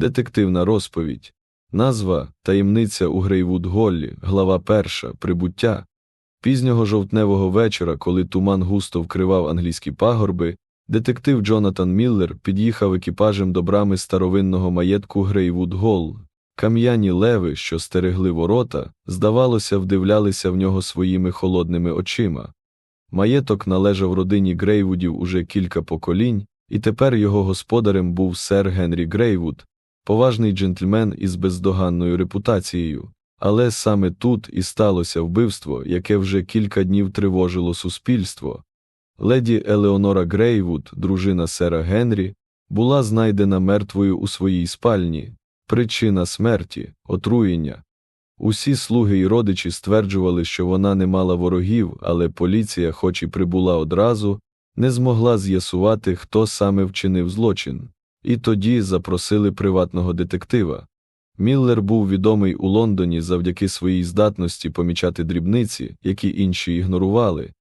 Детективна розповідь. Назва Таємниця у Грейвуд Голлі, глава перша, Прибуття. Пізнього жовтневого вечора, коли туман густо вкривав англійські пагорби, детектив Джонатан Міллер під'їхав екіпажем до брами старовинного маєтку Грейвуд Голл. Кам'яні леви, що стерегли ворота, здавалося, вдивлялися в нього своїми холодними очима. Маєток належав родині Грейвудів уже кілька поколінь, і тепер його господарем був сер Генрі Грейвуд, поважний джентльмен із бездоганною репутацією. Але саме тут і сталося вбивство, яке вже кілька днів тривожило суспільство. Леді Елеонора Грейвуд, дружина сера Генрі, була знайдена мертвою у своїй спальні. Причина смерті отруєння. Усі слуги і родичі стверджували, що вона не мала ворогів, але поліція, хоч і прибула одразу, не змогла з'ясувати, хто саме вчинив злочин. І тоді запросили приватного детектива. Міллер був відомий у Лондоні завдяки своїй здатності помічати дрібниці, які інші ігнорували.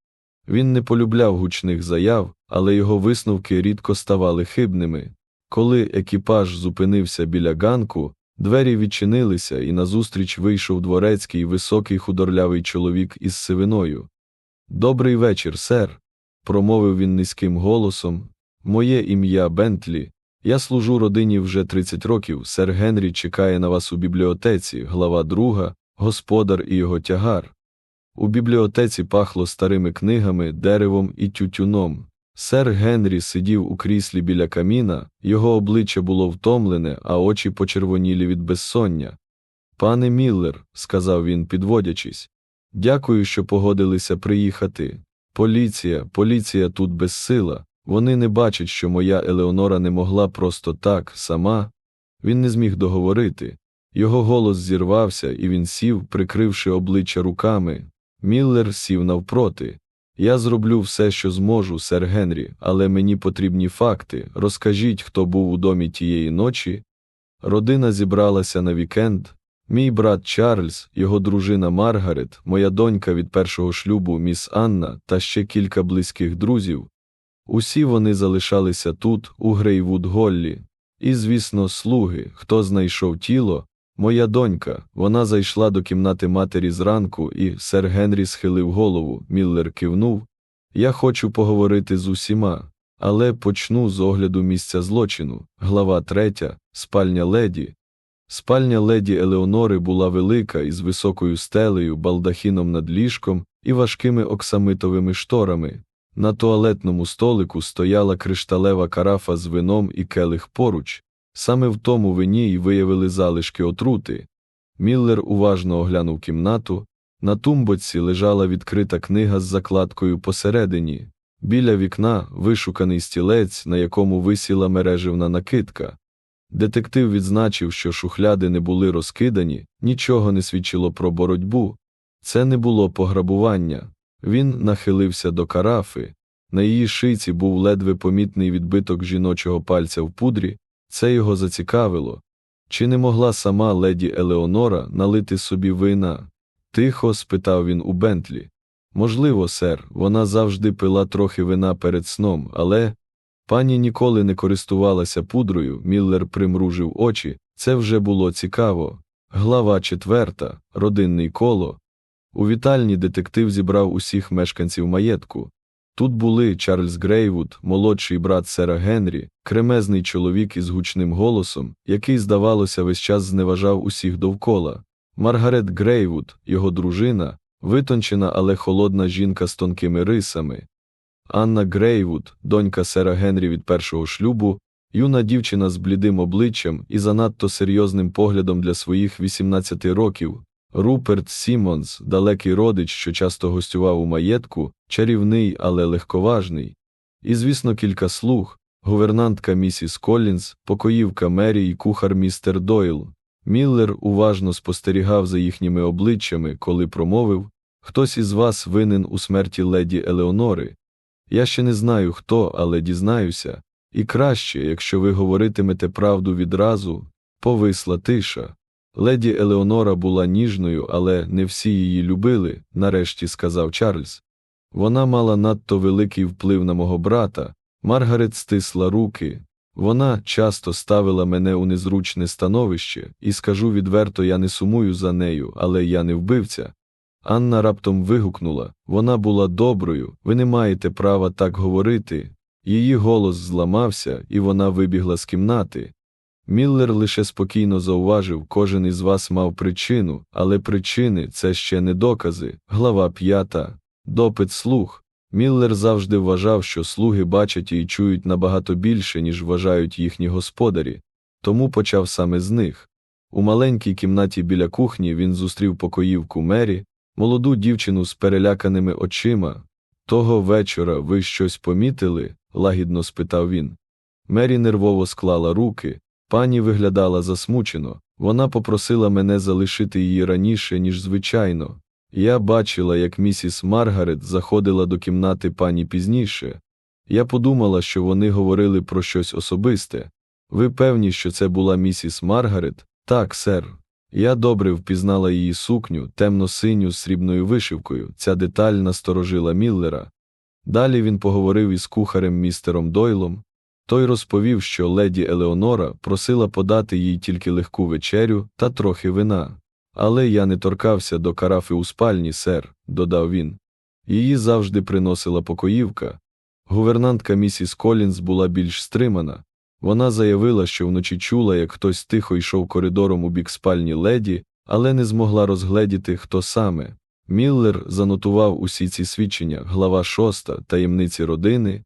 Він не полюбляв гучних заяв, але його висновки рідко ставали хибними. Коли екіпаж зупинився біля ганку, двері відчинилися, і назустріч вийшов дворецький високий худорлявий чоловік із сивиною. Добрий вечір, сер, промовив він низьким голосом. Моє ім'я Бентлі. Я служу родині вже 30 років. Сер Генрі чекає на вас у бібліотеці, глава друга, господар і його тягар. У бібліотеці пахло старими книгами, деревом і тютюном. Сер Генрі сидів у кріслі біля каміна, його обличчя було втомлене, а очі почервонілі від безсоння. Пане Міллер, сказав він, підводячись, дякую, що погодилися приїхати. Поліція, поліція тут безсила. Вони не бачать, що моя Елеонора не могла просто так, сама. Він не зміг договорити. Його голос зірвався, і він сів, прикривши обличчя руками. Міллер сів навпроти. Я зроблю все, що зможу, сер Генрі, але мені потрібні факти. Розкажіть, хто був у домі тієї ночі. Родина зібралася на вікенд. Мій брат Чарльз, його дружина Маргарет, моя донька від першого шлюбу, міс Анна та ще кілька близьких друзів. Усі вони залишалися тут, у Грейвуд Голлі. І, звісно, слуги, хто знайшов тіло, моя донька, вона зайшла до кімнати матері зранку, і сер Генрі схилив голову, Міллер кивнув. Я хочу поговорити з усіма, але почну з огляду місця злочину. Глава третя, спальня леді. Спальня леді Елеонори була велика із високою стелею, балдахіном над ліжком і важкими оксамитовими шторами. На туалетному столику стояла кришталева карафа з вином і келих поруч. Саме в тому вині й виявили залишки отрути. Міллер уважно оглянув кімнату. На тумбоці лежала відкрита книга з закладкою посередині. Біля вікна вишуканий стілець, на якому висіла мереживна накидка. Детектив відзначив, що шухляди не були розкидані, нічого не свідчило про боротьбу. Це не було пограбування. Він нахилився до карафи. На її шиці був ледве помітний відбиток жіночого пальця в пудрі, це його зацікавило. Чи не могла сама леді Елеонора налити собі вина? Тихо спитав він у Бентлі. Можливо, сер, вона завжди пила трохи вина перед сном, але пані ніколи не користувалася пудрою, Міллер примружив очі, це вже було цікаво. Глава четверта, родинний коло. У вітальні детектив зібрав усіх мешканців маєтку. Тут були Чарльз Грейвуд, молодший брат сера Генрі, кремезний чоловік із гучним голосом, який, здавалося, весь час зневажав усіх довкола. Маргарет Грейвуд, його дружина, витончена, але холодна жінка з тонкими рисами. Анна Грейвуд, донька сера Генрі від першого шлюбу, юна дівчина з блідим обличчям і занадто серйозним поглядом для своїх 18 років. Руперт Сімонс, далекий родич, що часто гостював у маєтку, чарівний, але легковажний. І, звісно, кілька слуг, гувернантка місіс Коллінз, покоївка Мері і кухар містер Дойл. Міллер уважно спостерігав за їхніми обличчями, коли промовив Хтось із вас винен у смерті леді Елеонори. Я ще не знаю хто, але дізнаюся. І краще, якщо ви говоритимете правду відразу, повисла тиша. Леді Елеонора була ніжною, але не всі її любили, нарешті сказав Чарльз. Вона мала надто великий вплив на мого брата. Маргарет стисла руки. Вона часто ставила мене у незручне становище, і скажу відверто, я не сумую за нею, але я не вбивця. Анна раптом вигукнула вона була доброю, ви не маєте права так говорити. Її голос зламався, і вона вибігла з кімнати. Міллер лише спокійно зауважив, кожен із вас мав причину, але причини це ще не докази. Глава п'ята. Допит слух. Міллер завжди вважав, що слуги бачать і чують набагато більше, ніж вважають їхні господарі, тому почав саме з них. У маленькій кімнаті біля кухні він зустрів покоївку Мері, молоду дівчину з переляканими очима. Того вечора ви щось помітили? лагідно спитав він. Мері нервово склала руки, пані виглядала засмучено. Вона попросила мене залишити її раніше, ніж звичайно. Я бачила, як місіс Маргарет заходила до кімнати пані пізніше. Я подумала, що вони говорили про щось особисте. Ви певні, що це була місіс Маргарет? Так, сер. Я добре впізнала її сукню, темно-синю з срібною вишивкою. Ця деталь насторожила Міллера. Далі він поговорив із кухарем містером Дойлом. Той розповів, що леді Елеонора просила подати їй тільки легку вечерю та трохи вина. Але я не торкався до карафи у спальні, сер, додав він. Її завжди приносила покоївка. Гувернантка місіс Колінз була більш стримана. Вона заявила, що вночі чула, як хтось тихо йшов коридором у бік спальні леді, але не змогла розгледіти, хто саме. Міллер занотував усі ці свідчення, глава шоста, таємниці родини.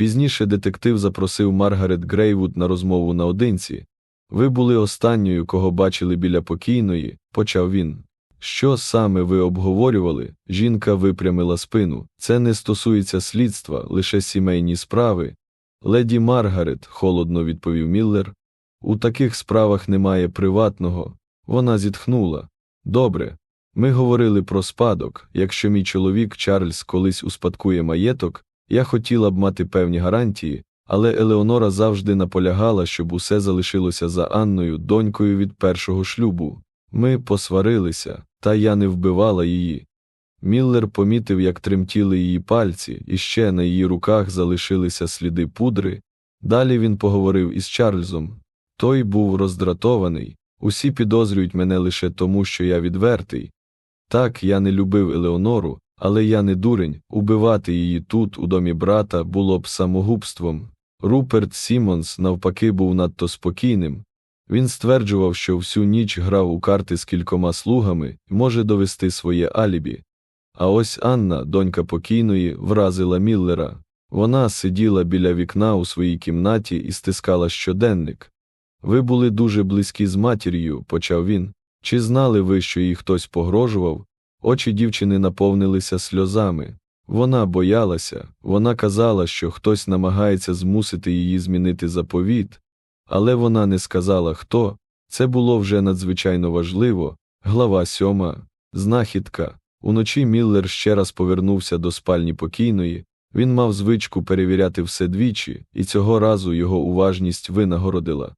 Пізніше детектив запросив Маргарет Грейвуд на розмову наодинці. Ви були останньою, кого бачили біля покійної, почав він. Що саме ви обговорювали? Жінка випрямила спину. Це не стосується слідства, лише сімейні справи. Леді Маргарет, холодно відповів Міллер. У таких справах немає приватного. Вона зітхнула. Добре. Ми говорили про спадок. Якщо мій чоловік Чарльз колись успадкує маєток, я хотіла б мати певні гарантії, але Елеонора завжди наполягала, щоб усе залишилося за Анною, донькою від першого шлюбу. Ми посварилися, та я не вбивала її. Міллер помітив, як тремтіли її пальці, і ще на її руках залишилися сліди пудри. Далі він поговорив із Чарльзом. Той був роздратований. Усі підозрюють мене лише тому, що я відвертий. Так, я не любив Елеонору, але я не дурень. Убивати її тут, у домі брата, було б самогубством. Руперт Сімонс, навпаки, був надто спокійним. Він стверджував, що всю ніч грав у карти з кількома слугами і може довести своє алібі. А ось Анна, донька покійної, вразила Міллера. Вона сиділа біля вікна у своїй кімнаті і стискала щоденник. Ви були дуже близькі з матір'ю, почав він. Чи знали ви, що їй хтось погрожував? Очі дівчини наповнилися сльозами. Вона боялася, вона казала, що хтось намагається змусити її змінити заповіт, але вона не сказала хто. Це було вже надзвичайно важливо. Глава сьома. Знахідка. Уночі Міллер ще раз повернувся до спальні покійної. Він мав звичку перевіряти все двічі, і цього разу його уважність винагородила.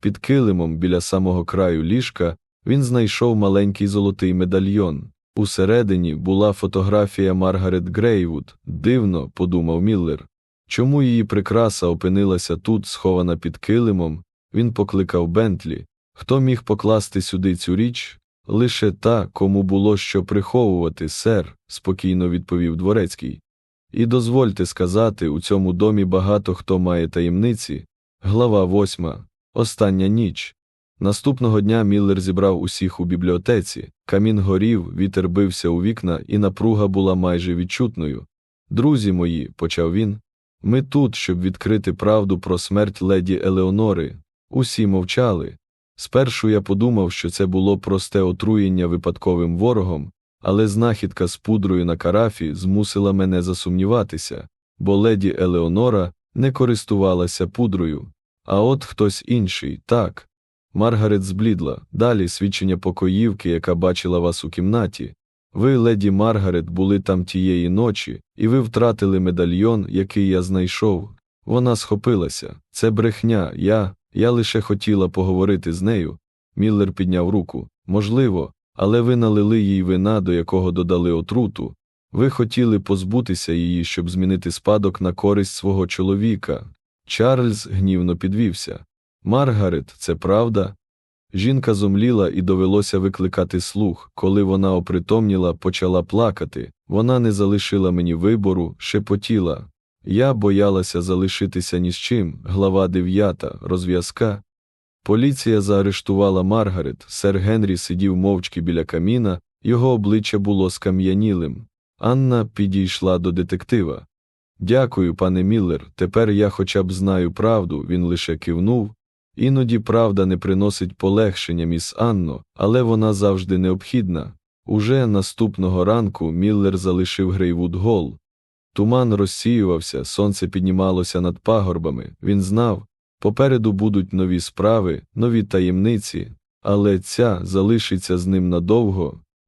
Під килимом біля самого краю ліжка він знайшов маленький золотий медальйон. Усередині була фотографія Маргарет Грейвуд. Дивно, подумав Міллер. Чому її прикраса опинилася тут, схована під килимом? Він покликав Бентлі. Хто міг покласти сюди цю річ? Лише та, кому було що приховувати, сер, спокійно відповів дворецький. І дозвольте сказати, у цьому домі багато хто має таємниці. Глава восьма. Остання ніч. Наступного дня Міллер зібрав усіх у бібліотеці, камін горів, вітер бився у вікна, і напруга була майже відчутною. Друзі мої, почав він, ми тут, щоб відкрити правду про смерть леді Елеонори. Усі мовчали. Спершу я подумав, що це було просте отруєння випадковим ворогом, але знахідка з пудрою на карафі змусила мене засумніватися, бо леді Елеонора не користувалася пудрою, а от хтось інший, так. Маргарет зблідла. Далі свідчення покоївки, яка бачила вас у кімнаті. Ви, леді Маргарет, були там тієї ночі, і ви втратили медальйон, який я знайшов. Вона схопилася. Це брехня, я. Я лише хотіла поговорити з нею. Міллер підняв руку. Можливо, але ви налили їй вина, до якого додали отруту. Ви хотіли позбутися її, щоб змінити спадок на користь свого чоловіка. Чарльз гнівно підвівся. Маргарет, це правда? Жінка зомліла і довелося викликати слух. Коли вона опритомніла, почала плакати. Вона не залишила мені вибору, шепотіла. Я боялася залишитися ні з чим. Глава 9. Розв'язка. Поліція заарештувала Маргарет. Сер Генрі сидів мовчки біля каміна, його обличчя було скам'янілим. Анна підійшла до детектива. Дякую, пане Міллер. Тепер я хоча б знаю правду, він лише кивнув. Іноді правда не приносить полегшення, міс Анно, але вона завжди необхідна. Уже наступного ранку Міллер залишив Грейвуд Гол. Туман розсіювався, сонце піднімалося над пагорбами. Він знав, попереду будуть нові справи, нові таємниці, але ця залишиться з ним надовго,